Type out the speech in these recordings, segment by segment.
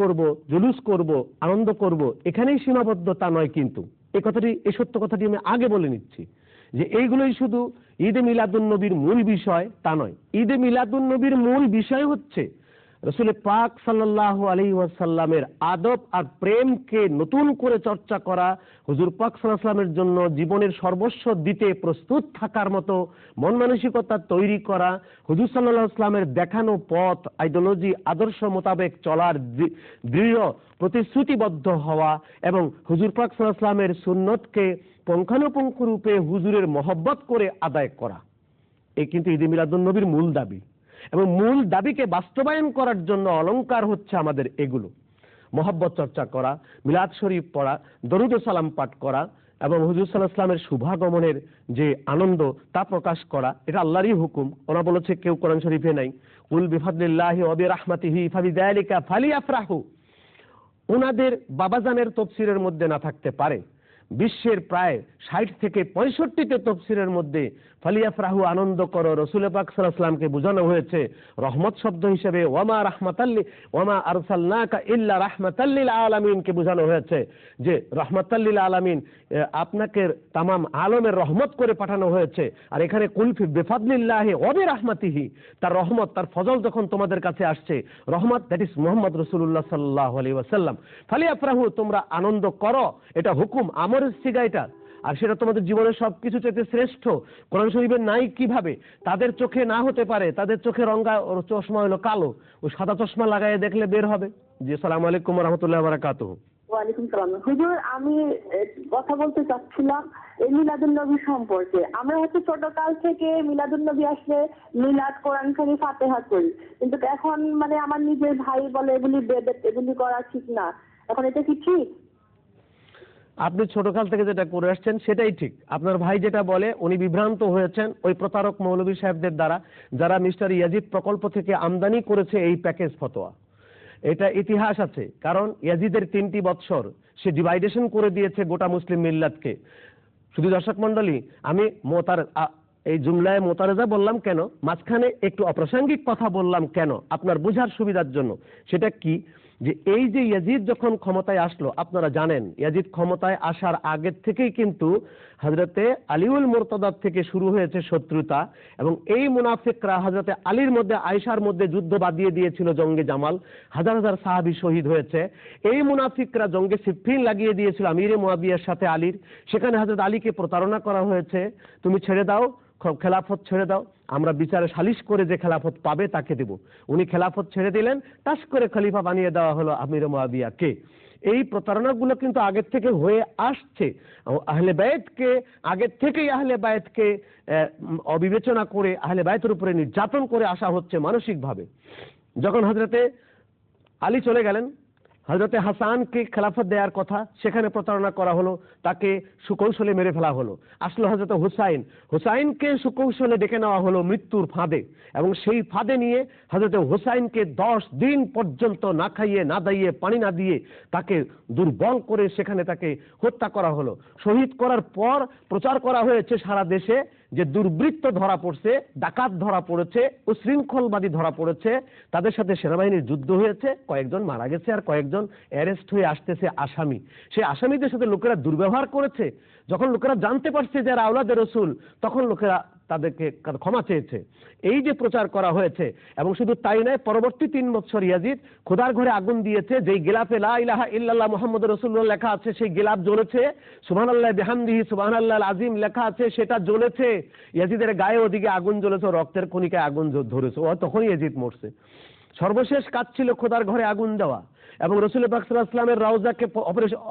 করব, জুলুস করব, আনন্দ করব, এখানেই সীমাবদ্ধ তা নয় কিন্তু। এই কথাটি এই সত্য কথাটি আমি আগে বলে নিচ্ছি যে এইগুলোই শুধু ঈদে মিলাদুন নবীর মূল বিষয় তা নয়। ঈদে মিলাদুন নবীর মূল বিষয় হচ্ছে রসুল পাক সাল্লাহ আলী ওয়াসাল্লামের আদব আর প্রেমকে নতুন করে চর্চা করা, হুজুর পাক সাল্লাহামের জন্য জীবনের সর্বস্ব দিতে প্রস্তুত থাকার মতো মন মানসিকতা তৈরি করা, হুজুর সাল্লাহ আসলামের দেখানো পথ আইডিওলজি আদর্শ মোতাবেক চলার দৃঢ় প্রতিশ্রুতিবদ্ধ হওয়া এবং হুজুর পাক সাল্লাহামের সুন্নতকে পুঙ্খানুপুঙ্খ রূপে হুজুরের মহব্বত করে আদায় করা। এই কিন্তু ঈদে মিলাদুন নবীর মূল দাবি। এবং মূল দাবিকে বাস্তবায়ন করার জন্য অলংকার হচ্ছে আমাদের এগুলো। মহব্বত চর্চা করা, মিলাদ শরীফ পড়া, দরুদ সালাম পাঠ করা এবং হুজুর সাল্লাহ ইসলামের শুভাগমনের যে আনন্দ তা প্রকাশ করা, এটা আল্লাহরই হুকুম। ওরা বলেছে, কেউ কোরআন শরীফে নাই। উল বিফাদিল্লাহি ওয়া বিরাহমাতিহি ফালি আফরাহু ওনাদের বাবাজানের তফসিরের মধ্যে না থাকতে পারে। বিশ্বের প্রায় ষাট থেকে পঁয়ষট্টিতে তফসিরের মধ্যে ফালিয়াফরাহু আনন্দ করো, রসুল পাক সাল্লামকে বোঝানো হয়েছে। রহমত শব্দ হিসেবে ওয়ামা রাহমাতাল্লি ওয়ামা আরসালনাকা ইল্লা রাহমাতাল্লিল আলামিনকে বোঝানো হয়েছে যে রহমাতাল্লিল আলামিন আপনাকে তামাম আলমের রহমত করে পাঠানো হয়েছে। আর এখানে কুলফি বেফাদলিল্লাহি ওয়াবি রাহমাতিহি তার রহমত, তার ফজল যখন তোমাদের কাছে আসছে, রহমত দ্যাট ইজ মোহাম্মদ রসুল্লাহ সাল্লাহ আলী ওয়াসাল্লাম। ফালিয়াফরাহু, তোমরা আনন্দ করো, এটা হুকুম আমরের সিগা এটা আর সেটা তোমাদের জীবনের সবকিছু চাইতে শ্রেষ্ঠ। কোরআন শরীফের নাই কীভাবে? তাদের চোখে না হতে পারে, তাদের চোখে রঙ্গা চশমা হলো কালো। ও সাদা চশমা লাগায় দেখলে বের হবে। জি সালাম আলাইকুম রহমতুল্লাহ বারাকাত ওয়ালাইকুম সালাম। হুজুর, আমি কথা বলতে চাচ্ছিলাম এই মিলাদুল নবী সম্পর্কে। আমরা হচ্ছে ছোট কাল থেকে মিলাদুল নবী আসলে মিলাদ, কোরআন শরীফ, ফাতেহা করি। কিন্তু এখন মানে আমার নিজের ভাই বলে এগুলি বেদেত এগুলি করা ঠিক না। এখন এটা কি ঠিক? আপনি ছোটকাল থেকে যেটা করে আসছেন, সেটাই ঠিক। আপনার ভাই যেটা বলে, উনি বিভ্রান্ত হয়েছেন ওই প্রতারক মৌলভী সাহেবদের দ্বারা, যারা মিস্টার ইয়াজিদ প্রকল্প থেকে আমদানি করেছে এই প্যাকেজ ফতোয়া। এটা ইতিহাস আছে, কারণ ইয়াজিদের তিনটি বৎসর সে ডিভাইডেশন করে দিয়েছে গোটা মুসলিম মিল্লাতকে। শুধু দর্শক মন্ডলী আমি মোতার এই জুমলায় মোতারেজা বললাম কেন? মাঝখানে একটু অপ্রাসঙ্গিক কথা বললাম কেন? আপনার বোঝার সুবিধার জন্য। সেটা কি? যে এই যে ইয়াজিদ যখন ক্ষমতায় আসলো, আপনারা জানেন, ইয়াজিদ ক্ষমতায় আসার আগের থেকেই কিন্তু হজরতে আলিউল মোরতদার থেকে শুরু হয়েছে শত্রুতা এবং এই মুনাফিকরা হজরতে আলীর মধ্যে আয়সার মধ্যে যুদ্ধ বাদিয়ে দিয়েছিল জঙ্গে জামাল। হাজার হাজার সাহাবি শহীদ হয়েছে। এই মুনাফিকরা জঙ্গে সিফিন লাগিয়ে দিয়েছিল আমিরে মুয়াবিয়ার সাথে আলীর। সেখানে হজরত আলীকে প্রতারণা করা হয়েছে। তুমি ছেড়ে দাও খেলাফত ছেড়ে দাও। আমরা বিচারে সালিশ করে যে খেলাফত পাবে তাকে দেব। উনি খেলাফত ছেড়ে দিলেন টাস করে খলিফা বানিয়ে দেওয়া হলো আমির মুয়াবিয়াকে এই প্রতারণাগুলো কিন্তু আগের থেকে হয়ে আসছে। আহলে বায়েতকে আগের থেকেই আহলে বায়েতকে অবিবেচনা করে আহলে বায়েতের উপরে নির্যাতন করে আসা হচ্ছে মানসিকভাবে। যখন হজরতে আলী চলে গেলেন হজরতে হাসানকে খেলাফত দেওয়ার কথা সেখানে প্রতারণা করা হলো, তাকে সুকৌশলে মেরে ফেলা হলো। আসলো হজরত হুসাইন। হুসাইনকে সুকৌশলে ডেকে নেওয়া হলো মৃত্যুর ফাঁদে এবং সেই ফাঁদে নিয়ে হজরত হুসাইনকে দশ দিন পর্যন্ত না খাইয়ে, না দাইয়ে, পানি না দিয়ে তাকে দুর্বল করে সেখানে তাকে হত্যা করা হলো। শহীদ করার পর প্রচার করা হয়েছে সারা দেশে যে দুর্বৃত্ত ধরা পড়ছে, ডাকাত ধরা পড়েছে, উশৃঙ্খলবাদী ধরা পড়েছে, তাদের সাথে সেনাবাহিনীর যুদ্ধ হয়েছে, কয়েকজন মারা গেছে আর কয়েকজন অ্যারেস্ট হয়ে আসতেছে আসামি। সেই আসামিদের সাথে লোকেরা দুর্ব্যবহার করেছে। যখন লোকেরা জানতে পারছে যে আওলাদের রসুল, তখন লোকেরা তাদেরকে ক্ষমা চেয়েছে। এই যে প্রচার করা হয়েছে, এবং শুধু তাই নয়, পরবর্তী তিন বছর ইয়াজিদ খোদার ঘরে আগুন দিয়েছে, যেই গিলাফে লা ইলাহা ইল্লাল্লাহ মোহাম্মদ রসুল্লাহ লেখা আছে, সেই গিলাফ জ্বলেছে। সুবহান আল্লাহ বেহামদিহি সুবহান আল্লাহ আজিম লেখা আছে, সেটা জ্বলেছে। ইয়াজিদের গায়ে ওদিকে আগুন জ্বলেছে রক্তের কণিকায় আগুন ধরেছে। ও তখনই ইয়াজিদ মরছে। সর্বশেষ কাজ ছিল খোদার ঘরে আগুন দেওয়া। এবং রসুল ইসলামের রাউজাকে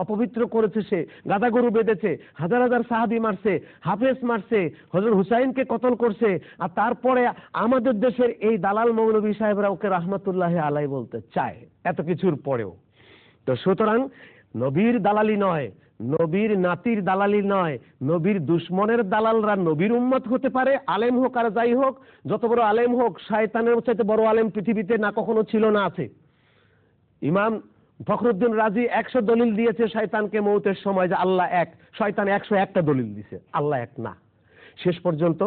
অপবিত্র করেছে সে। গাদা গরু বেঁধেছে, হাজার হাজার সাহাবি মারছে, হাফেজ মারছে হজর হুসাইনকে কতল করছে, আর তারপরে আমাদের দেশের এই দালাল মৌলভী সাহেবরা ওকে রাহমাতুল্লাহ আলাই বলতে চায়, এত কিছুর পরেও। তো সুতরাং নবীর দালালি নয়, নবীর নাতির দালালি নয়, নবীর দুশ্মনের দালালরা নবীর উম্মত হতে পারে, আলেম হোক আর যাই হোক, যত বড় আলেম হোক, শয়তানের চাইতে বড় আলেম পৃথিবীতে না কখনো ছিল না আছে। ইমাম ফখরুদ্দিন রাজি একশো দলিল দিয়েছে, শয়তানকে মৌতের সময় যে আল্লাহ এক, শয়তান একশো একটা দলিল দিছে, আল্লাহ এক না। শেষ পর্যন্ত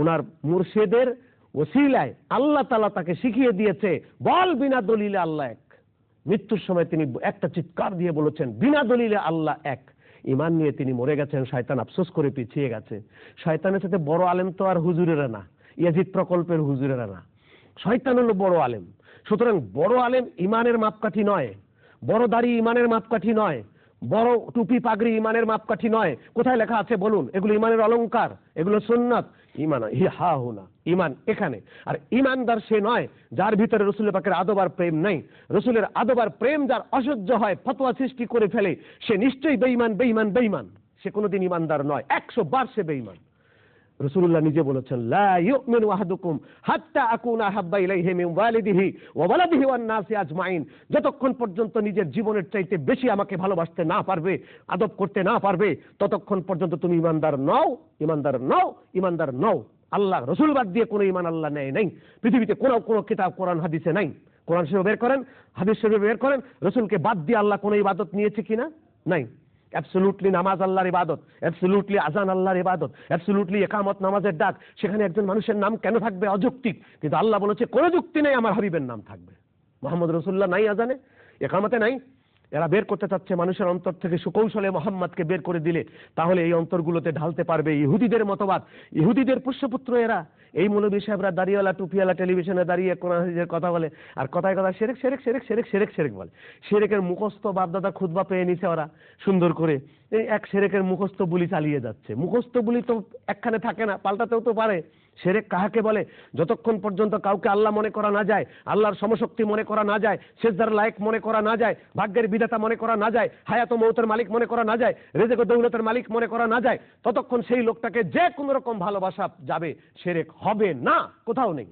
ওনার মুর্শেদের ওসিলায় আল্লাহ তালা তাকে শিখিয়ে দিয়েছে, বল বিনা দলিলে আল্লাহ এক। মৃত্যুর সময় তিনি একটা চিৎকার দিয়ে বলেছেন, বিনা দলিলে আল্লাহ এক। ইমান নিয়ে তিনি মরে গেছেন, শয়তান আফসোস করে পিছিয়ে গেছে। শয়তানের সাথে বড় আলেম তো আর হুজুরেরা না, ইয়াজিদ প্রকল্পের হুজুরেরা না। শয়তান হলো বড় আলেম। সুতরাং বড় আলেম ইমানের মাপকাঠি নয়। বড় দাড়ি ইমানের মাপকাঠি নয়। বড় টুপি পাগড়ি ইমানের মাপকাঠি নয়। কোথায় লেখা আছে বলুন? এগুলো ইমানের অলংকার এগুলো সুন্নাত। ইমান হি হুনা, ইমান এখানে। আর ইমানদার সে নয়, যার ভিতরে রসুলের পাকের আদব আর প্রেম নাই। রসুলের আদব আর প্রেম যার অসহ্য হয়, ফতোয়া সৃষ্টি করে ফেলে, সে নিশ্চয়ই বেইমান বেইমান বেইমান সে কোনোদিন ইমানদার নয়। একশো বার সে বেইমান রসুল্লাহ নিজে বলেছেন, লা আহাদুকুম হাত্তা আকুনা হাব্বা ইলাইহি মিন ওয়ালিদিহি ওয়া ওয়ালাদিহি ওয়ান নাসি আজমাইন। যতক্ষণ পর্যন্ত নিজের জীবনের চাইতে বেশি আমাকে ভালোবাসতে না পারবে, আদব করতে না পারবে, ততক্ষণ পর্যন্ত তুমি ইমানদার নও ইমানদার নও ইমানদার নও। আল্লাহ, রসুল বাদ দিয়ে কোনো ইমান আল্লাহ নেয় নাই। পৃথিবীতে কোনো কোনো কিতাব, কোরআন, হাদিসে নাই। কোরআন শরীফ বের করেন, হাদিস শরীফ বের করেন, রসুলকে বাদ দিয়ে আল্লাহ কোনো ইবাদত নিয়েছে কিনা? নাই। অ্যাবসলুটলি নামাজ আল্লাহর ইবাদত। অ্যাবসলুটলি আজান আল্লাহর ইবাদত। অ্যাবসলুটলি একামত নামাজের ডাক। সেখানে একজন মানুষের নাম কেন থাকবে? অযৌক্তিক। কিন্তু আল্লাহ বলেছে, কোনো যুক্তি নেই, আমার হাবিবের নাম থাকবে। মোহাম্মদ রসুল্লাহ নাই আজানে? একামতে নাই? এরা বের করতে চাচ্ছে মানুষের অন্তর থেকে সুকৌশলে মোহাম্মদকে বের করে দিলে, তাহলে এই অন্তরগুলোতে ঢালতে পারবে ইহুদিদের মতবাদ। ইহুদিদের পুষ্যপুত্র এরা। এই মৌলবী সাহেবরা দাঁড়িয়েওয়ালা টুপিওয়ালা, টেলিভিশনে দাঁড়িয়ে হাদিসের কথা বলে, আর কথায় কথা সেরেক সেরেক সেরেক সেরেক সেরেক সেরেক বলে। সেরেকের মুখস্থ বাপদাদা খুদবা পেয়ে নিছে ওরা, সুন্দর করে। এই এক সেরেকের মুখস্থ বুলি চালিয়ে যাচ্ছে। মুখস্থ বুলি তো একখানে থাকে না, পাল্টাতেও তো পারে। সেরেক কাহাকে বলে? যতক্ষণ পর্যন্ত কাউকে আল্লাহ মনে করা না যায়, আল্লাহর সমশক্তি মনে করা না যায় সেজদার লায়ক মনে করা না যায়, ভাগ্যের বিধাতা মনে করা না যায়, হায়াত মৌতের মালিক মনে করা না যায়, রেজেক দৌলতের মালিক মনে করা না যায়, ততক্ষণ সেই লোকটাকে যে কোনো রকম ভালোবাসা যাবে, সেরেক হবে না, কোথাও নেই।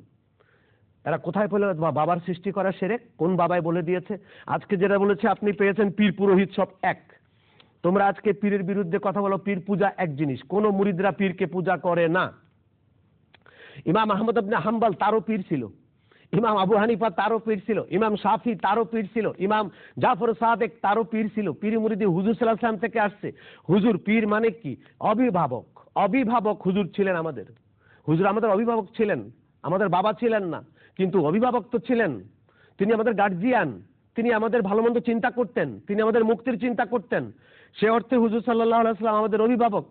এরা কোথায় পেল বাবার সৃষ্টি করা সেরেক? কোন বাবায় বলে দিয়েছে? আজকে যেটা বলেছে, আপনি পেয়েছেন পীর পুরোহিত সব এক। তোমরা আজকে পীরের বিরুদ্ধে কথা বলো, পীর পূজা এক জিনিস, কোনো মুরিদরা পীরকে পূজা করে না। ইমাম আহমদ আবনে হাম্বাল তারও পীর ছিল। ইমাম আবু হানিফা তারও পীর ছিল। ইমাম শাফি তারও পীর ছিল। ইমাম জাফর সাদেক তারও পীর ছিল। পীর মুরিদি হুজুর সাল্লাহ সাল্লাম থেকে আসছে। হুজুর পীর মানে কি? অভিভাবক। অভিভাবক হুজুর ছিলেন আমাদের। হুজুর আমাদের অভিভাবক ছিলেন। আমাদের বাবা ছিলেন না। কিন্তু অভিভাবক তো ছিলেন। তিনি আমাদের গার্জিয়ান তিনি আমাদের ভালো মন্দ চিন্তা করতেন। তিনি আমাদের মুক্তির চিন্তা করতেন। সে অর্থে হুজুর সাল্লাহ সাল্লাম আমাদের অভিভাবক।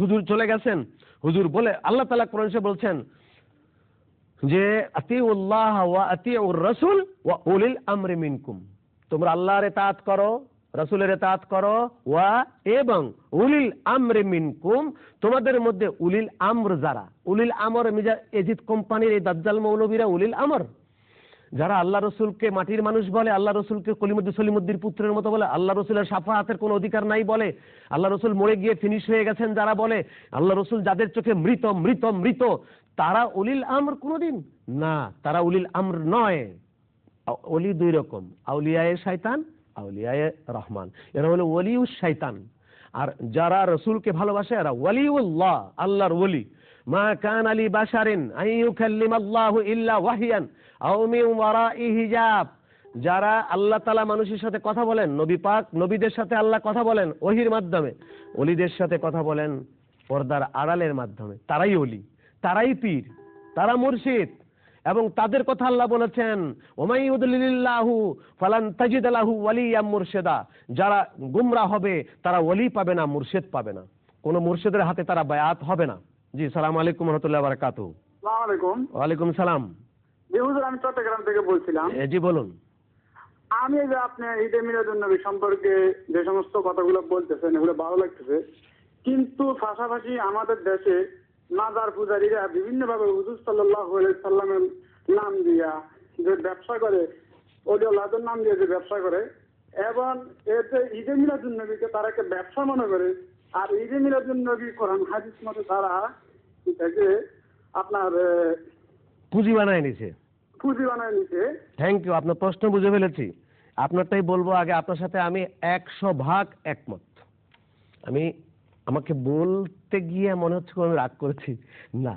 হুজুর চলে গেছেন। হুজুর বলে, আল্লাহ তালা কোরআন বলছেন যে, আতিউল্লাহ ওয়া আতিউর রসুল ওয়া উলিল আমরি মিনকুম। তোমরা আল্লাহর ইতাআত করো, রাসূলের ইতাআত করো, ওয়া এবং উলিল আমরি মিনকুম, তোমাদের মধ্যে উলিল আমর যারা, উলিল আমর মিজা এজিদ কোম্পানির এই দাজ্জাল মৌলবীরা উলিল আমর। যারা আল্লাহ রসুলকে মাটির মানুষ বলে, আল্লাহ রসুলকে কলিমুদ্দি সলিমুদ্দির পুত্রের মতো বলে, আল্লাহ রসুলের সাফাহাতের কোনো অধিকার নাই বলে, আল্লাহ রসুল মরে গিয়ে ফিনিশ হয়ে গেছেন যারা বলে, আল্লাহ রসুল যাদের চোখে মৃত মৃত মৃত, তারা অলিল আমর কোনোদিন? না, তারা উলিল আমর নয়। অলি দুই রকম, আউলিয়ায়ে শয়তান, আউলিয়ায়ে রহমান। এরা হলো ওলিউস শয়তান। আর যারা রসুলকে ভালোবাসে, এরা ওয়ালিউল্লাহ আল্লাহর ওলি। মা কান আলী বাশারিন আইয়ুকাল্লিম আল্লাহু ইল্লা ওয়াহিয়ান আও মিন ওয়ারাই হিজাব। যারা আল্লাহ তালা মানুষের সাথে কথা বলেন, নবী পাক নবীদের সাথে আল্লাহ কথা বলেন ওহির মাধ্যমে অলিদের সাথে কথা বলেন পর্দার আড়ালের মাধ্যমে। তারাই অলি তারাই পীর, তারা মুর্শিদ এবং তাদের কথা আল্লাহ বলেছেন ওমাইউদ্দিল্লাহু ফালান তাজিদ আলাহু ওয়ালিয়াম মুর্শেদা। যারা গুমরা হবে, তারা ওলি পাবে না, মুর্শেদ পাবে না। কোনো মুর্শেদের হাতে তারা বায়াত হবে না। জি সালাম আলাইকুম রহমতুল্লাহ বারাকাতু আলাইকুম। ওয়ালাইকুম সালাম। জি হুজুর আমি চট্টগ্রাম থেকে বলছিলাম। জি বলুন। আমি যে আপনি ঈদে সম্পর্কে যে সমস্ত কথাগুলো বলতেছেন এগুলো ভালো লাগতেছে। কিন্তু পাশাপাশি আমাদের দেশে মাজার পূজারীরা বিভিন্নভাবে হুজুর সাল্লাহ সাল্লামের নাম দিয়া যে ব্যবসা করে ওলিউল্লাহদের নাম দিয়ে যে ব্যবসা করে এবং এতে ঈদে মিলাদুন নবীকে তারা একটা ব্যবসা মনে করে আর ঈদে মিলাদুন নবী কোরআন হাদিস মতে তারা এটাকে আপনার পুঁজি বানায় নিছে। পুঁজি বানায় নিছে। থ্যাংক ইউ আপনার প্রশ্ন বুঝে ফেলেছি। আপনারটাই বলব আগে আপনার সাথে আমি একশো ভাগ একমত। আমি আমাকে বলতে গিয়ে মনে হচ্ছে আমি রাগ করেছি। না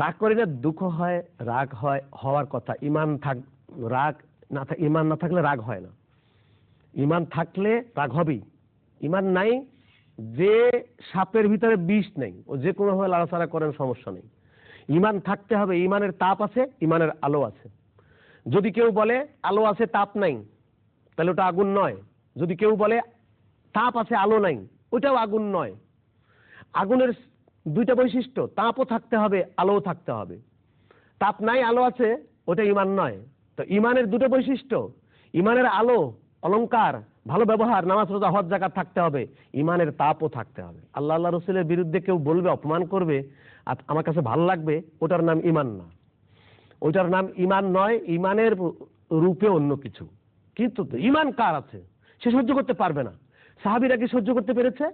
রাগ করি না দুঃখ হয় রাগ হয় হওয়ার কথা। ইমান থাক রাগ না থাক ইমান না থাকলে রাগ হয় না। ইমান থাকলে রাগ হবেই। ইমান নাই যে সাপের ভিতরে বিষ নেই ও যে কোনো ভাবে লাড়াচাড়া করেন, সমস্যা নেই। ইমান থাকতে হবে, ইমানের তাপ আছে, ইমানের আলো আছে। যদি কেউ বলে আলো আছে, তাপ নাই, তাহলে ওটা আগুন নয়। যদি কেউ বলে তাপ আছে, আলো নাই, ওটাও আগুন নয়। আগুনের দুইটা বৈশিষ্ট্য, তাপও থাকতে হবে, আলোও থাকতে হবে। তাপ নাই, আলো আছে, ওটা ইমান নয়। তো ইমানের দুটো বৈশিষ্ট্য, ইমানের আলো, অলংকার ভালো ব্যবহার, নামাজ, রোজা, হজ জাকাত থাকতে হবে, ইমানের তাপও থাকতে হবে। আল্লাহ আল্লাহ রসুলের বিরুদ্ধে কেউ বলবে, অপমান করবে, আর আমার কাছে ভালো লাগবে, ওটার নাম ইমান না। ওইটার নাম ইমান নয়, ইমানের রূপে অন্য কিছু। কিন্তু ইমান কার আছে? সে সহ্য করতে পারবে না। সাহাবিরা কি সহ্য করতে পেরেছে?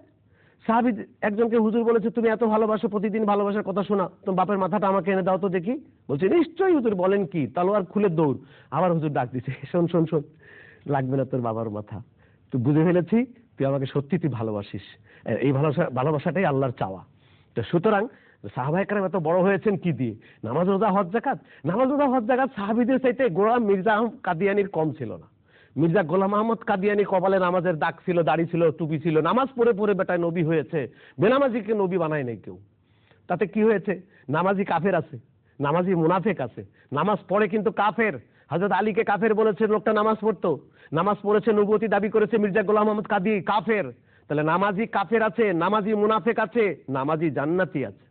সাহাবি একজনকে হুজুর বলেছে, তুমি এত ভালোবাসো, প্রতিদিন ভালোবাসার কথা শোনা তোমার বাপের মাথাটা আমাকে এনে দাও তো দেখি। বলছে, নিশ্চয়ই হুজুর, বলেন কি? তালোয়ার খুলে দৌড়। আবার হুজুর ডাক দিছে, শোন শোন শোন, লাগবে না তোর বাবার মাথা। তুই বুঝে ফেলেছি, তুই আমাকে সত্যি তুই ভালোবাসিস। এই ভালোবাসা, ভালোবাসাটাই আল্লাহর চাওয়া। তো সুতরাং সাহাবাহিকরাম এত বড় হয়েছেন কি দিয়ে? নামাজ রোজা, হজ জাকাত নামাজ রোজা, হজ জাকাত সাহাবিদের চাইতে গোলাম মির্জা কাদিয়ানির কম ছিল না। মির্জা গোলাম আহমদ কাদিয়ানি কপালে নামাজের দাগ ছিল, দাড়ি ছিল, টুপি ছিল, নামাজ পড়ে পড়ে বেটায় নবী হয়েছে। বেনামাজিকে নবী বানায় নাই কেউ। তাতে কি হয়েছে? নামাজি কাফের আছে, নামাজি মুনাফেক আছে। নামাজ পড়ে কিন্তু কাফের। হজরত আলীকে কাফের বলেছে, লোকটা নামাজ পড়তো। নামাজ পড়েছে নবতী দাবি করেছে, মির্জা গোলাম মোহাম্মদ কাদি কাফের। তাহলে নামাজি কাফের আছে, নামাজি মুনাফেক আছে, নামাজি জান্নাতি আছে।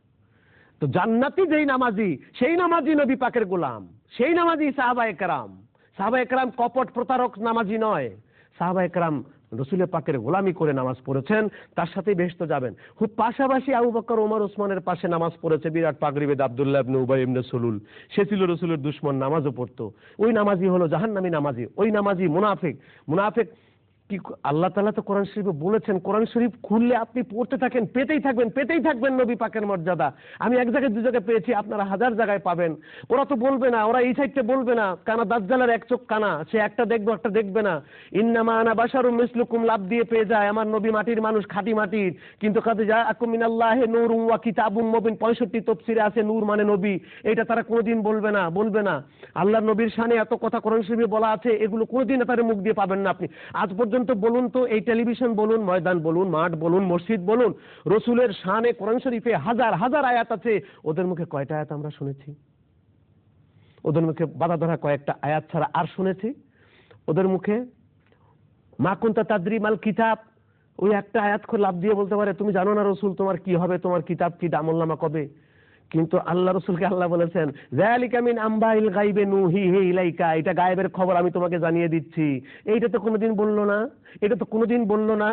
তো জান্নাতি যেই নামাজি, সেই নামাজি নবী পাকের গোলাম, সেই নামাজি সাহাবা একরাম সাহাবা একরাম কপট প্রতারক নামাজি নয়। সাহাবা একরাম রসুলের পাকের গোলামি করে নামাজ পড়েছেন, তার সাথে বেহস্ত যাবেন। খুব পাশাপাশি আবু বকর ওমর ওসমানের পাশে নামাজ পড়েছে বিরাট পাগরিবেদ আবদুল্লাহ ইবনে উবাই ইবনে সলুল। সে ছিল রসুলের দুশ্মন, নামাজও পড়তো। ওই নামাজি হলো জাহান্নামী নামাজি, ওই নামাজি মুনাফিক। মুনাফিক কি আল্লাহ তালা তো কোরআন শরীফে বলেছেন, কোরআন শরীফ খুললে আপনি পড়তে থাকেন, পেতেই থাকবেন পেতেই থাকবেন নবী পাকের মর্যাদা। আমি এক জায়গায় দু জায়গায় পেয়েছি, আপনারা হাজার জায়গায় পাবেন। ওরা তো বলবে না, ওরা এই সাইডটা বলবে না, কানা দাজ্জালের এক চোখ কানা, সে একটা দেখবে একটা দেখবে না। ইন্নামা আনা বাশারুম মিসলুকুম, লাভ দিয়ে পেয়ে যায় আমার নবী মাটির মানুষ খাঁটি মাটির। কিন্তু কাজে যা মিনাল্লাহে নূরুম ওয়া কিতাবুম মুবিন 65 তফসিরে আছে নূর মানে নবী। এটা তারা কোনোদিন বলবে না বলবে না। আল্লাহর নবীর শানে এত কথা কোরআন শরীফে বলা আছে, এগুলো কোনোদিন তার মুখ দিয়ে পাবেন না আপনি। আজ পর্যন্ত বলুন তো, এই টেলিভিশন বলুন, ময়দান বলুন, মাঠ বলুন, মসজিদ বলুন, রসুলের শানে কোরআন শরীফে হাজার হাজার আয়াত আছে, ওদের মুখে কয়টা আয়াত আমরা শুনেছি? ওদের মুখে বাধা ধরা কয়েকটা আয়াত ছাড়া আর শুনেছি। ওদের মুখে, মা কুন্তা তাদ্রি মাল কিতাব, ওই একটা আয়াত লাভ দিয়ে বলতে পারে, তুমি জানো না রসুল, তোমার কি হবে, তোমার কিতাব কি দামুল্লামা কবে? কিন্তু আল্লাহ রসুলকে আল্লাহ বলেছেন জালিকা মিন আম্বাইল গাইবে নুহি হে ইলাইকা, এটা গায়েবের খবর আমি তোমাকে জানিয়ে দিচ্ছি। এইটা তো কোনোদিন বলল না, এটা তো কোনোদিন বলল না।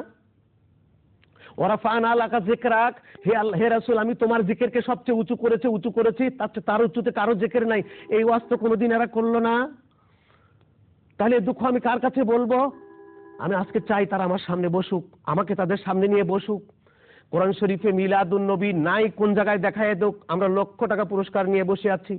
ওরা ফান আলাকা জেকরাক, হে আল্লাহ, হে রাসূল, আমি তোমার জিকিরকে সবচেয়ে উঁচু করেছে, উঁচু করেছি, তার তার উঁচুতে কারও জিকির নাই। এই ওয়াজ তো কোনোদিন এরা করল না। তাহলে দুঃখ আমি কার কাছে বলব? আমি আজকে চাই তারা আমার সামনে বসুক, আমাকে তাদের সামনে নিয়ে বসুক। কোরআন শরীফে মিলাদুন নবী নাই কোন জায়গায় দেখায় দোক, আমরা লক্ষ টাকা পুরস্কার নিয়ে বসে আছি।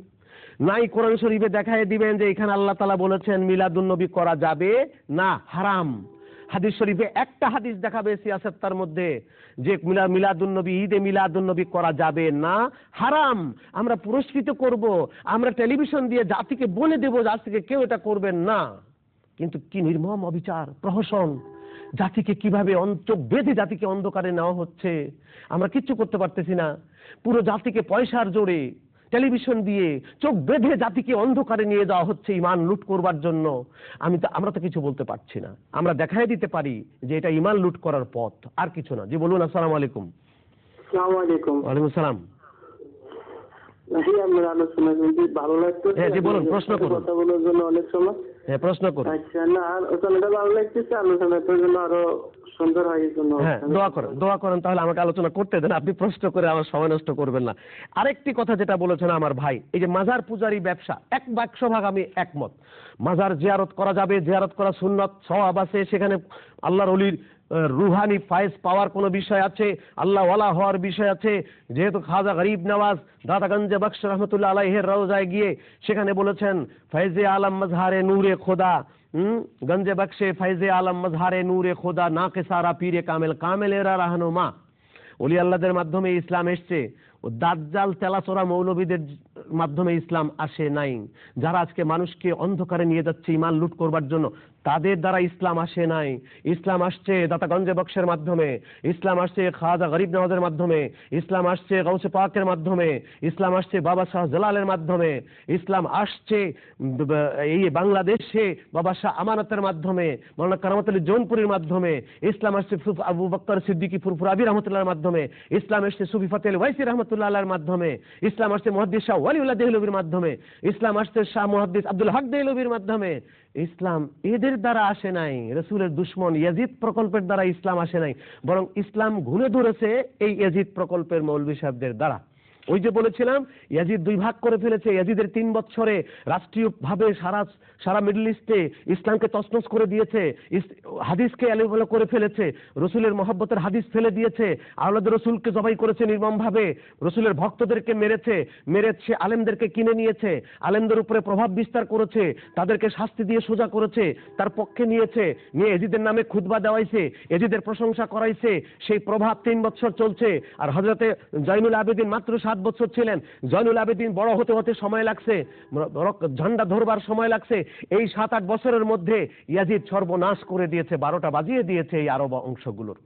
নাই কোরআন শরীফে দেখায় দিবেন যে এখানে আল্লাহ তালা বলেছেন, মিলাদুন নবী করা যাবে না, হারাম। হাদিস শরীফে একটা হাদিস দেখাবে সিয়াসত্তার মধ্যে, যে মিলা, মিলাদুন নবী, ঈদে মিলাদুন নবী করা যাবে না, হারাম। আমরা পুরস্কৃত করব, আমরা টেলিভিশন দিয়ে জাতিকে বলে দেব জাতিকে কেউ এটা করবেন না। কিন্তু কি নির্মম অবিচার, প্রহসন। জাতিকে কীভাবে চোখ বেঁধে জাতিকে অন্ধকারে নেওয়া হচ্ছে? আমরা কিচ্ছু করতে পারতেছি না। পুরো জাতিকে পয়সার জোরে টেলিভিশন দিয়ে চোখ বেঁধে জাতিকে অন্ধকারে নিয়ে যাওয়া হচ্ছে ইমান লুট করবার জন্য। আমি তো আমরা তো কিছু বলতে পারছি না। আমরা দেখাই দিতে পারি যে এটা ইমান লুট করার পথ আর কিছু না। জি বলুন আসসালামু আলাইকুম। আলাইকুম। ওয়ালাইকুম সালাম ভালো লাগতো হ্যাঁ, জি, বলুন, প্রশ্ন করুন। কথা বলার জন্য অনেক সময়। হ্যাঁ প্রশ্ন করুন। আচ্ছা না আলোচনাটা ভালো লাগতেছে আলোচনাটার জন্য আরও সুন্দর হয় এই জন্য। হ্যাঁ দোয়া করেন দোয়া করেন তাহলে আমাকে আলোচনা করতে দেন আপনি প্রশ্ন করে আমার সময় নষ্ট করবেন না। আরেকটি কথা যেটা বলেছেন আমার ভাই এই যে মাজার পূজারি ব্যবসা এক বাক্স ভাগ আমি একমত। মাজার জিয়ারত করা যাবে জিয়ারত করা সুন্নত সওয়াব আছে সেখানে আল্লাহর অলির রুহানি ফায়েজ পাওয়ার কোনো বিষয় আছে আল্লাহ ওয়ালা হওয়ার বিষয় আছে। যেহেতু খাজা গরিব নওয়াজ দাদাগঞ্জে বক্স রহমতুল্লাহ আলাইহের রওজায় গিয়ে সেখানে বলেছেন ফৈজে আলম মজহারে নূরে খোদা হুম গঞ্জে বক্সে ফৈজে আলম মজহারে নূরে খোদা না কে সারা পীরে কামেল কামেলেরা রাহনুমা অলি আল্লাহদের মাধ্যমে ইসলাম এসছে ও দাজ্জাল তেলাচোরা মৌলবীদের মাধ্যমে ইসলাম আসে নাই। যারা আজকে মানুষকে অন্ধকারে নিয়ে যাচ্ছে ইমান লুট করবার জন্য, তাদের দ্বারা ইসলাম আসে নাই। ইসলাম আসছে দাতাগঞ্জে বক্সের মাধ্যমে, ইসলাম আসছে খাজা গরিব নওয়াজের মাধ্যমে, ইসলাম আসছে গৌসে পাকের মাধ্যমে, ইসলাম আসছে বাবা শাহ জালালের মাধ্যমে, ইসলাম আসছে এই বাংলাদেশে বাবা শাহ আমানতের মাধ্যমে, মৌলানা কারামত আলী জৌনপুরের মাধ্যমে, ইসলাম আসছে আবু বক্কর সিদ্দিকী ফুরফুরাবি রহমতুল্লাহর মাধ্যমে, ইসলাম আসছে সুফি ফাতেল ওয়াইসি রহমতুল্লাহ আল্লাহর মাধ্যমে, ইসলাম আসছে মহাদ্দিস শাহ ওয়ালিউল্লাহ দেহলবির মাধ্যমে, ইসলাম আসছে শাহ মহাদ্দিস আব্দুল হক দেহলবির মাধ্যমে। ইসলাম এদের দ্বারা আসে নাই, রসুলের দুশ্মন ইয়াজিদ প্রকল্পের দ্বারা ইসলাম আসে নাই, বরং ইসলাম ঘুরে ধরেছে এই ইয়াজিদ প্রকল্পের মৌলবী সাহেবদের দ্বারা। ওই যে বলেছিলাম, ইয়াজিদ দুই ভাগ করে ফেলেছে। ইয়াজিদের তিন বছরে রাষ্ট্রীয়ভাবে সারা সারা মিডল ইস্টে ইসলামকে তছনছ করে দিয়েছে। হাদিসকে এলোমেলো করে ফেলেছে। রসুলের মহব্বতের হাদিস ফেলে দিয়েছে। আওলাদ রসুলকে জবাই করেছে নির্মমভাবে। রসুলের ভক্তদেরকে মেরেছে। মেরে সে আলেমদেরকে কিনে নিয়েছে। আলেমদের উপরে প্রভাব বিস্তার করেছে। তাদেরকে শাস্তি দিয়ে সোজা করেছে। তার পক্ষে নিয়েছে। নিয়ে এজিদের নামে খুদবা দেওয়াইছে। এজিদের প্রশংসা করাইছে। সেই প্রভাব তিন বছর চলছে। আর হজরতে জয়নুল আবেদিন মাত্র সাত বছর ছিলেন। জয়নুল আবেদিন বড় হতে হতে সময় লাগছে। ঝান্ডা ধরবার সময় লাগছে। এই সাত আট বছরের মধ্যে ইয়াজিদ সর্বনাশ করে দিয়েছে, বারোটা বাজিয়ে দিয়েছে এই আরব অংশগুলোর।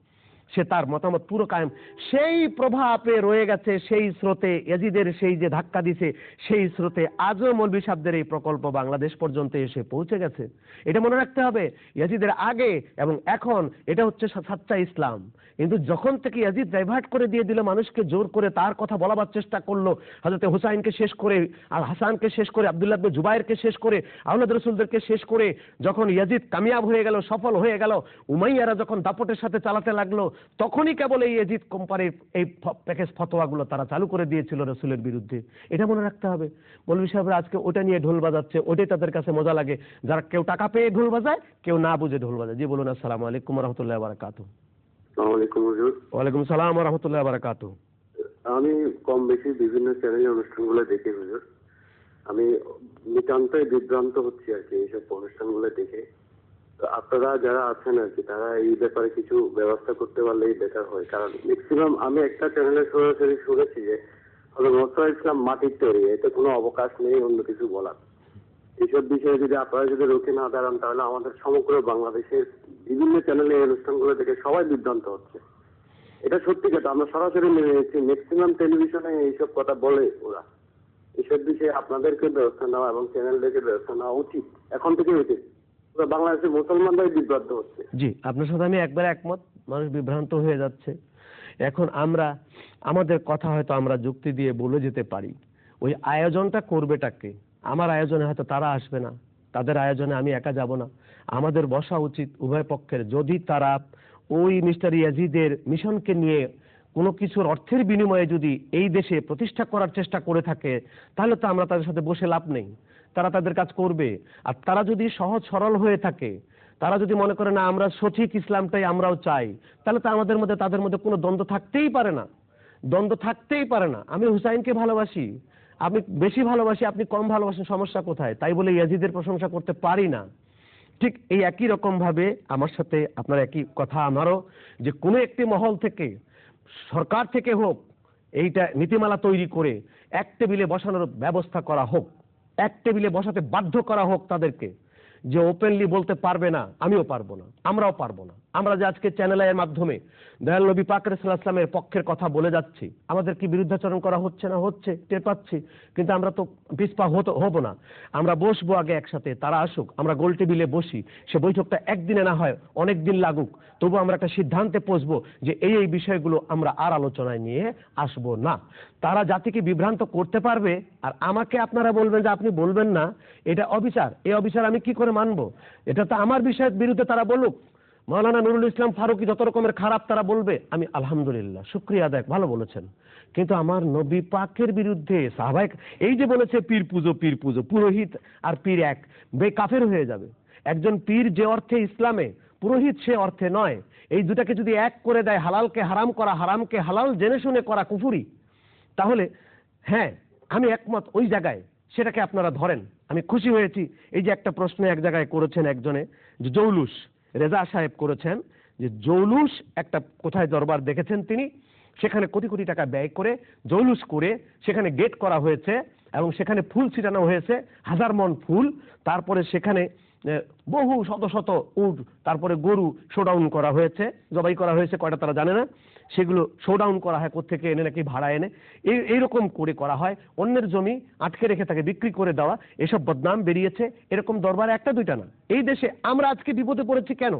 সে তার মতামত পুরো কায়েম। সেই প্রভাবে রয়ে গেছে সেই স্রোতে এজিদের সেই যে ধাক্কা দিছে, সেই স্রোতে আজও মৌলবী সাহেবদের এই প্রকল্প বাংলাদেশ পর্যন্ত এসে পৌঁছে গেছে। এটা মনে রাখতে হবে, ইয়াজিদের আগে এবং এখন এটা হচ্ছে সাচ্চা ইসলাম। কিন্তু যখন থেকে ইয়াজিদ ডাইভার্ট করে দিয়ে দিল, মানুষকে জোর করে তার কথা বলাবার চেষ্টা করল হজরত হুসাইনকে শেষ করে আর হাসানকে শেষ করে, আব্দুল্লাহ জুবাইরকে শেষ করে, আহমদ রসুলদেরকে শেষ করে যখন ইয়াজিদ কামিয়াব হয়ে গেল, সফল হয়ে গেল, উমাইয়ারা যখন দাপটের সাথে চালাতে লাগল তখনই কেবল এই ইয়াজিদ কোম্পানির এই প্যাকেজ ফতোয়াগুলো তারা চালু করে দিয়েছিল রসুলের বিরুদ্ধে। এটা মনে রাখতে হবে। মৌলভী সাহেবরা আজকে ওটা নিয়ে ঢোল বাজাচ্ছে ওটাই তাদের কাছে মজা লাগে। যারা কেউ টাকা পেয়ে ঢোল বাজায় কেউ না বুঝে ঢোল বাজায়। জি বলুন আসসালামু আলাইকুম রহমতুল্লাহ বারাকাতু ওয়ালাইকুম সালাম রহমতুল্লাহ বারাকাতু আমি কম বেশি বিভিন্ন চ্যানেলের অনুষ্ঠানগুলো দেখি হুজুর। আমি নিতান্তই বিভ্রান্ত হচ্ছি আর কি এইসব অনুষ্ঠানগুলো দেখে। আপনারা যারা আছেন আর কি, তারা এই ব্যাপারে কিছু ব্যবস্থা করতে পারলেই বেটার হয়। কারণ ম্যাক্সিমাম আমি একটা চ্যানেলে সরাসরি শুনেছি যে, হলো মোসা ইসলাম মাটির তৈরি, এতে কোনো অবকাশ নেই অন্য কিছু বলার। এইসব বিষয়ে যদি আপনারা যদি রুখে না দাঁড়ান, তাহলে আমাদের সমগ্র বাংলাদেশের বিভিন্ন চ্যানেলে এই অনুষ্ঠানগুলো দেখে সবাই বিভ্রান্ত হচ্ছে। এটা সত্যি কথা, আমরা সরাসরি মেনে নিচ্ছি ম্যাক্সিমাম টেলিভিশনে এইসব কথা বলে ওরা। এসব বিষয়ে আপনাদেরকে ব্যবস্থা নেওয়া এবং চ্যানেলদেরকে ব্যবস্থা নেওয়া উচিত। এখন থেকে উচিত। বাংলাদেশের মুসলমানরাই বিভ্রান্ত হচ্ছে। জি, আপনার সাথে আমি একবার একমত, মানুষ বিভ্রান্ত হয়ে যাচ্ছে। এখন আমরা, আমাদের কথা হয়তো আমরা যুক্তি দিয়ে বলে যেতে পারি, ওই আয়োজনটা করবেটাকে আমার আয়োজনে হয়তো তারা আসবে না, তাদের আয়োজনে আমি একা যাব না। আমাদের বসা উচিত উভয় পক্ষের, যদি তারা ওই মিস্টার ইয়াজিদের মিশনকে নিয়ে কোনো কিছুর অর্থের বিনিময়ে যদি এই দেশে প্রতিষ্ঠা করার চেষ্টা করে থাকে, তাহলে তো আমরা তাদের সাথে বসে লাভ নেই। তারা তাদের কাজ করবে। আর তারা যদি সহজ সরল হয়ে থাকে, তারা যদি মনে করে, না, আমরা সঠিক ইসলামটাই আমরাও চাই, তাহলে তো আমাদের মধ্যে, তাদের মধ্যে কোনো দ্বন্দ্ব থাকতেই পারে না। দ্বন্দ্ব থাকতেই পারে না। আমি হুসাইনকে ভালোবাসি। আপনি বেশি ভালোবাসি, আপনি কম ভালোবাসেন, সমস্যা কোথায়? তাই বলে ইয়াজিদের প্রশংসা করতে পারি না। ঠিক এই একই রকম ভাবে আমার সাথে আপনার একই কথা আমারও, যে কোনো একটি মহল থেকে, সরকার থেকে হোক, এইটা নীতিমালা তৈরি করে, এক টেবিলে বসানোর ব্যবস্থা করা হোক। এক টেবিলে বসাতে বাধ্য করা হোক তাদেরকে। যে ওপেনলি বলতে পারবে না, আমিও পারব না, আমরাও পারব না। আমরা যে আজকে চ্যানেলের মাধ্যমে দয়াল নবী পাকের ইসলামের পক্ষের কথা বলে যাচ্ছি, আমাদের কি বিরুদ্ধাচরণ করা হচ্ছে না হচ্ছে? টের পাচ্ছি, কিন্তু আমরা তো পিসপা হতো, হব না। আমরা বসবো আগে একসাথে, তারা আসুক, আমরা গোল টেবিলে বসি, সে বৈঠকটা একদিনে না হয়, অনেক দিন লাগুক। তবু আমরা একটা সিদ্ধান্তে পৌঁছবো যে এই এই বিষয়গুলো আমরা আর আলোচনায় নিয়ে আসব না। তারা জাতিকে বিভ্রান্ত করতে পারবে, আর আমাকে আপনারা বলবেন যে আপনি বলবেন না, এটা অবিচার। এই অবিচার আমি কি করে মানবো? এটা তো আমার বিষয়ের বিরুদ্ধে তারা বলুক মৌলানা নুরুল ইসলাম ফারুকি যত রকমের খারাপ তারা বলবে, আমি আলহামদুলিল্লাহ, শুক্রিয়া আদায়, ভালো বলেছেন। কিন্তু আমার নবী পাকের বিরুদ্ধে সাহাবাই এই যে বলেছে, পীর পুজো পীর পুজো, পুরোহিত আর পীর এক, বে কাফের হয়ে যাবে। একজন পীর যে অর্থে ইসলামে, পুরোহিত সে অর্থে নয়। এই দুটাকে যদি এক করে দেয়, হালালকে হারাম করা, হারামকে হালাল জেনে শুনে করা কুফুরি, তাহলে হ্যাঁ আমি একমত ওই জায়গায়, সেটাকে আপনারা ধরেন। আমি খুশি হয়েছি, এই যে একটা প্রশ্ন এক জায়গায় করেছেন একজনে, যে জৌলুস রেজা সাহেব করেছেন যে জৌলুস একটা কোথায় দরবার দেখেছেন তিনি? সেখানে কোটি কোটি টাকা ব্যয় করে জৌলুস করে সেখানে গেট করা হয়েছে এবং সেখানে ফুল ছিটানো হয়েছে, হাজার মন ফুল। তারপরে সেখানে বহু শত শত উট, তারপরে গরু শোডাউন করা হয়েছে, জবাই করা হয়েছে, কয়টা তারা জানে না? সেগুলো শোডাউন করা হয় কোথেকে এনে নাকি ভাড়া এনে। এই, এইরকম করে করা হয়। অন্যের জমি আটকে রেখে তাকে বিক্রি করে দেওয়া, এসব বদনাম বেরিয়েছে। এরকম দরবারে একটা দুইটা না। এই দেশে আমরা আজকে বিপদে পড়েছি কেন?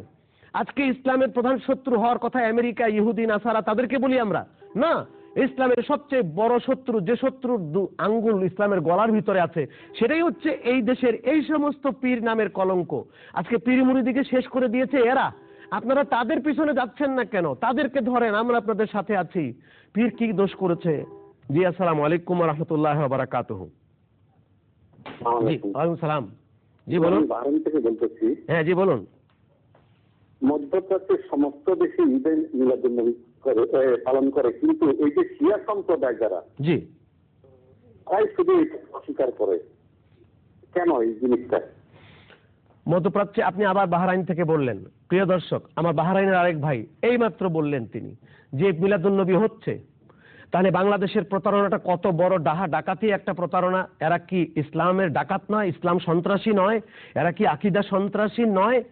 আজকে ইসলামের প্রধান শত্রু হওয়ার কথা আমেরিকা ইহুদি নাসারা তাদেরকে বলি আমরা? না, ইসলামের সবচেয়ে বড় শত্রু, যে শত্রুর আঙ্গুল ইসলামের গলার ভিতরে আছে, সেটাই হচ্ছে এই দেশের এই সমস্ত পীর নামের কলঙ্ক। আজকে পীর মুরিদিকে শেষ করে দিয়েছে এরা। আপনারা তাদের পিছনে যাচ্ছেন না কেন? তাদেরকে ধরেন আমরা আপনাদের সাথে আছি। পীর কি দোষ করেছে? জি আসসালামু আলাইকুম রহমতুল্লাহ বারাকাতুহ জি ওয়ালাইকুম সালাম। জি বলুন। আমি থেকে বলতেছি। হ্যাঁ জি বলুন। মধ্যপ্রাচ্যের সমস্ত দেশে ঈদের মিলাদুন্নবী করে পালন করে কিন্তু এই যে শিয়া সম্প্রদায় যারা জি। তাই শুধু অস্বীকার করে। কেন এই জিনিসটা? মধ্যপ্রাচ্যে আপনি আবার বাহারাইন থেকে বললেন। প্রিয় দর্শক, আমার বাহারাইনের আরেক ভাই এই মাত্র বললেন তিনি, যে মিলাদুন্নবী হচ্ছে, তাহলে বাংলাদেশের প্রতারণাটা কত বড় ডাহা ডাকাতি একটা প্রতারণা? এরা কি ইসলামের ডাকাত নয়, ইসলাম সন্ত্রাসী নয়? এরা কি আকিদা সন্ত্রাসী নয়?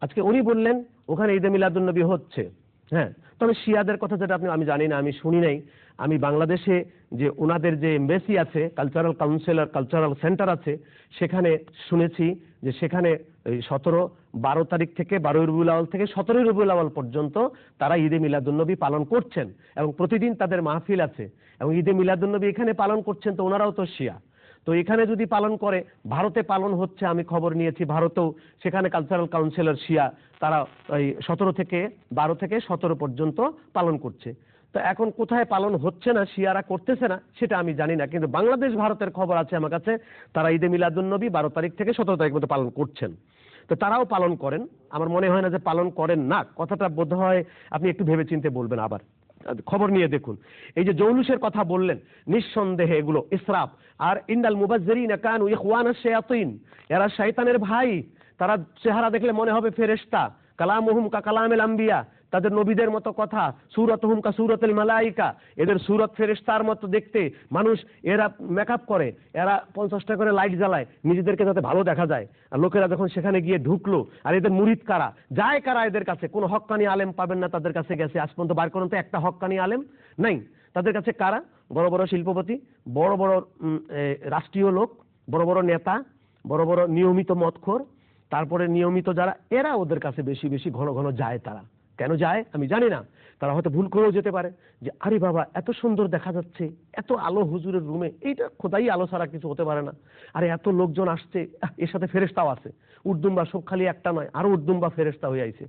আজকে উনি বললেন, ওখানে ঈদে মিলাদুন্নবী হচ্ছে। হ্যাঁ তবে শিয়াদের কথা যেটা আপনি আমি জানি না, আমি শুনি নাই। আমি বাংলাদেশে যে ওনাদের যে এমবেসি আছে কালচারাল কাউন্সিলর কালচারাল সেন্টার আছে, সেখানে শুনেছি যে সেখানে সতেরো, বারো তারিখ থেকে বারোই রবিউল আওয়াল থেকে সতেরোই রবিউল আওয়াল পর্যন্ত তারা ঈদে মিলাদুন্নবী পালন করছেন এবং প্রতিদিন তাদের মাহফিল আছে এবং ঈদে মিলাদুন্নবী এখানে পালন করছেন তো ওনারাও তো শিয়া। তো এখানে যদি পালন করে, ভারতে পালন হচ্ছে, আমি খবর নিয়েছি ভারতেও, সেখানে কালচারাল কাউন্সিলর শিয়া, তারা ওই সতেরো থেকে বারো থেকে সতেরো পর্যন্ত পালন করছে। তো এখন কোথায় পালন হচ্ছে না, শিয়ারা করতেছে না, সেটা আমি জানি না। কিন্তু বাংলাদেশ, ভারতের খবর আছে আমার কাছে, তারা ঈদে মিলাদুন্নবী বারো তারিখ থেকে সতেরো তারিখ মতো পালন করছেন। তো তারাও পালন করেন। আমার মনে হয় না যে পালন করেন না। কথাটা বোধ হয় আপনি একটু ভেবেচিন্তে বলবেন আবার। খবর নিয়ে দেখুন। এই যে জৌলুসের কথা বললেন, নিঃসন্দেহে এগুলো ইসরাফ। আর ইন্দাল মুবাজ্জরিন কানু ইখওয়ানা শেয়াতিন। এরা শয়তানের ভাই। তারা চেহারা দেখলে মনে হবে ফেরেশতা। কালামুহুম কা কালামেল আম্বিয়া। তাদের নবীদের মতো কথা। সুরত হুম কা সুরতুল মালাইকা। এদের সুরত ফেরেশতার মতো দেখতে মানুষ এরা মেকআপ করে, এরা পঞ্চাশটা করে লাইট জ্বালায়, নিজেদেরকে যাতে ভালো দেখা যায়। আর লোকেরা যখন সেখানে গিয়ে ঢুকলো, আর এদের মুরিদ কারা? যায় কারা এদের কাছে? কোনো হক্কানি আলেম পাবেন না তাদের কাছে গেছে, আজ পর্যন্ত বার করুন তো একটা হক্কানি আলেম নাই। তাদের কাছে কারা? বড় বড় শিল্পপতি, বড় বড় রাষ্ট্রীয় লোক, বড় বড় নেতা, বড় বড় নিয়মিত মতখোর তারপরে নিয়মিত যারা, এরা ওদের কাছে বেশি বেশি ঘন ঘন যায় তারা। কেন যায় আমি জানি না। তারা হয়তো ভুল করেও যেতে পারে যে, আরে বাবা, এত সুন্দর দেখা যাচ্ছে। এত আলো হুজুরের রুমে এইটা খোদাই আলো ছাড়া কিছু হতে পারে না। আরে এত লোকজন আসছে এর সাথে ফেরেস্তাও আছে। উর্দুম্বা সব খালি একটা নয়, আরও উর্দুম্বা ফেরেস্তা হয়ে আইছে।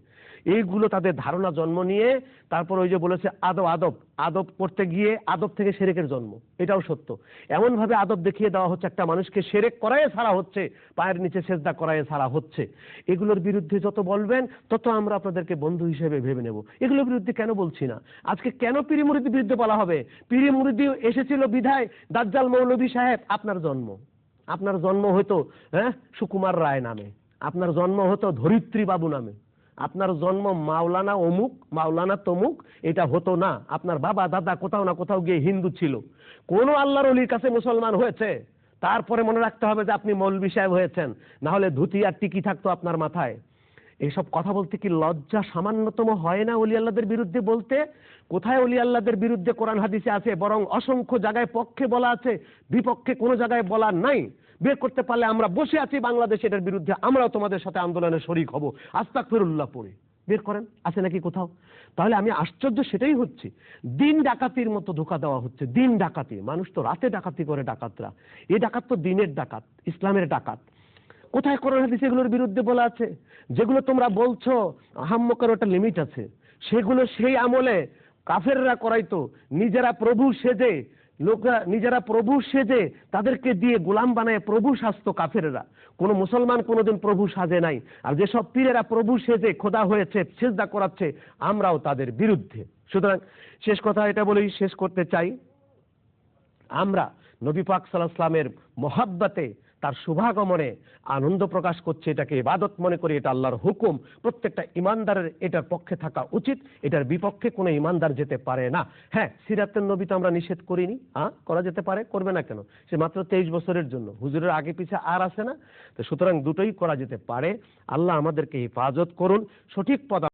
এইগুলো তাদের ধারণা জন্ম নিয়ে, তারপর ওই যে বলেছে আদব আদব। আদব করতে গিয়ে আদব থেকে সেরেকের জন্ম, এটাও সত্য। এমন ভাবে আদব দেখিয়ে দেওয়া হচ্ছে, একটা মানুষকে সেরেক করায় ছাড়া হচ্ছে, পায়ের নিচে সেজদা করায় ছাড়া হচ্ছে। এগুলোর বিরুদ্ধে যত বলবেন, তত আমরা আপনাদেরকে বন্ধু হিসেবে ভেবে নেব। এগুলোর বিরুদ্ধে কেন বলছি না? আজকে কেন পিরি মুরিদির বিরুদ্ধে বলা হবে? পিরি মুরিদি এসেছিল বিধায় দাজ্জাল মৌলভী সাহেব, আপনার জন্ম। আপনার জন্ম হতো হ্যাঁ সুকুমার রায় নামে। আপনার জন্ম হতো ধরিত্রী বাবু নামে। আপনার জন্ম মাওলানা অমুক, মাওলানা তমুক, এটা হতো না। আপনার বাবা, দাদা কোথাও না কোথাও গিয়ে হিন্দু ছিল। কোন আল্লাহর অলির কাছে মুসলমান হয়েছে? তারপরে মনে রাখতে হবে যে আপনি মৌলবি সাহেব হয়েছেন। না হলে ধুতি আর টিকি থাকতো আপনার মাথায়। এইসব কথা বলতে কি লজ্জা সামান্যতম হয় না অলি আল্লাহদের বিরুদ্ধে বলতে? কোথায় অলি আল্লাহদের বিরুদ্ধে কোরআন হাদিসে আছে, বরং অসংখ্য জায়গায় পক্ষে বলা আছে, বিপক্ষে কোনো জায়গায় বলা নাই? বের করতে পারলে আমরা বসে আছি বাংলাদেশ, এটার বিরুদ্ধে আমরাও তোমাদের সাথে আন্দোলনে শরিক হব। আস্তাক ফেরুল্লাহ পড়ে। বের করেন, আছে নাকি কোথাও? তাহলে আমি আশ্চর্য সেটাই হচ্ছে। দিন ডাকাতির মতো ধোকা দেওয়া হচ্ছে, দিন ডাকাতি। মানুষ তো রাতে ডাকাতি করে ডাকাতরা। এই ডাকাত তো দিনের ডাকাত, ইসলামের ডাকাত। কোথায় কোরআন হাদিস এগুলোর বিরুদ্ধে বলা আছে? যেগুলো তোমরা বলছো, আহাম্মকের ওটা লিমিট আছে। সেগুলো সেই আমলে কাফেররা করাইতো। নিজেরা প্রভু সেজে, লোকরা নিজেরা প্রভু সেজে তাদেরকে দিয়ে গোলাম বানায় প্রভু সাজতো কাফেরেরা। কোনো মুসলমান কোনোদিন প্রভু সাজে নাই। আর যেসব পীরেরা প্রভু সেজে খোদা হয়েছে, সেজদা করাচ্ছে, আমরাও তাদের বিরুদ্ধে। সুতরাং শেষ কথা এটা বলেই শেষ করতে চাই। আমরা নবী পাক সাল্লাহ সাল্লামের মহাব্বাতে তার শুভাগমনে আনন্দ প্রকাশ করছে এটাকে ইবাদত মনে করি, এটা আল্লাহর হুকুম। প্রত্যেকটা ইমানদারের এটার পক্ষে থাকা উচিত, এটার বিপক্ষে কোনো ইমানদার যেতে পারে না। হ্যাঁ সিরাতের নবী তো আমরা নিষেধ করিনি হ্যাঁ করা যেতে পারে, করবে না কেন? সে মাত্র তেইশ বছরের জন্য, হুজুরের আগে পিছে আর আছে না? তো সুতরাং দুটোই করা যেতে পারে। আল্লাহ আমাদেরকে হেফাজত করুন, সঠিক পদ